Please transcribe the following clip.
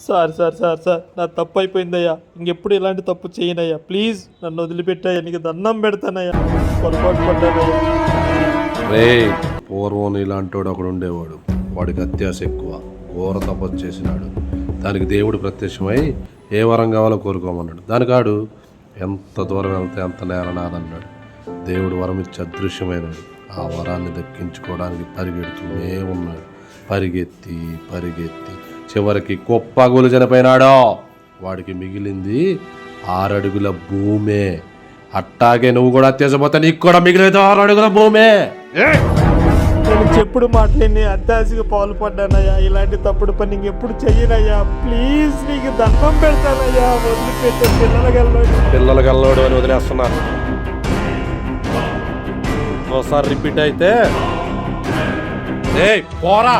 Sir sir sir sir నా తప్పు అయిపోయిందయ్యా ఇంకెప్పుడు ఇలాంటి తప్పు చేయనయ్యా. ప్లీజ్ నన్ను వదిలిపెట్టాయా నీకు దండం పెడతానయ్యా. పొరపాటు పడ్డానయ్యా. రే పూర్వం ఇలాంటోడు ఒకడు ఉండేవాడు. వాడికి అత్యాశ ఎక్కువ. ఘోర తపస్సు చేసినాడు. దానికి దేవుడు ప్రత్యక్షమై ఏ వరం కావాలో కోరుకోమన్నాడు. దానికాడు ఎంత దూరం వెళ్తే అంత నేలనాదన్నాడు దేవుడు వరం ఇచ్చి అదృశ్యమైనాడు. ఆ వరాన్ని దక్కించుకోవడానికి పరిగెడుతూనే ఉన్నాడు. పరిగెత్తి పరిగెత్తి. చివరికి కుప్పగోలు చనిపోయినాడో. వాడికి మిగిలింది ఆరడుగుల భూమే. అట్టాగే నువ్వు కూడా అత్యాసపోతే నీకు కూడా మిగిలేదు ఆరడుగుల భూమే. నేను చెప్పుడు మాటలేని అత్యాశగా పాల్పడ్డానయ్యా. ఇలాంటి తప్పుడు పని ఇంకెప్పుడు చెయ్యనయ్యా. ప్లీజ్ నీకు దండం పెడతానయ్యా. వదిలిపెట్టే పిల్లలకెళ్ళండి పిల్లలు గల్లోడు అని వదిలేస్తున్నారు ఒకసారి రిపీట్ అయితే. ఏయ్ పోరా.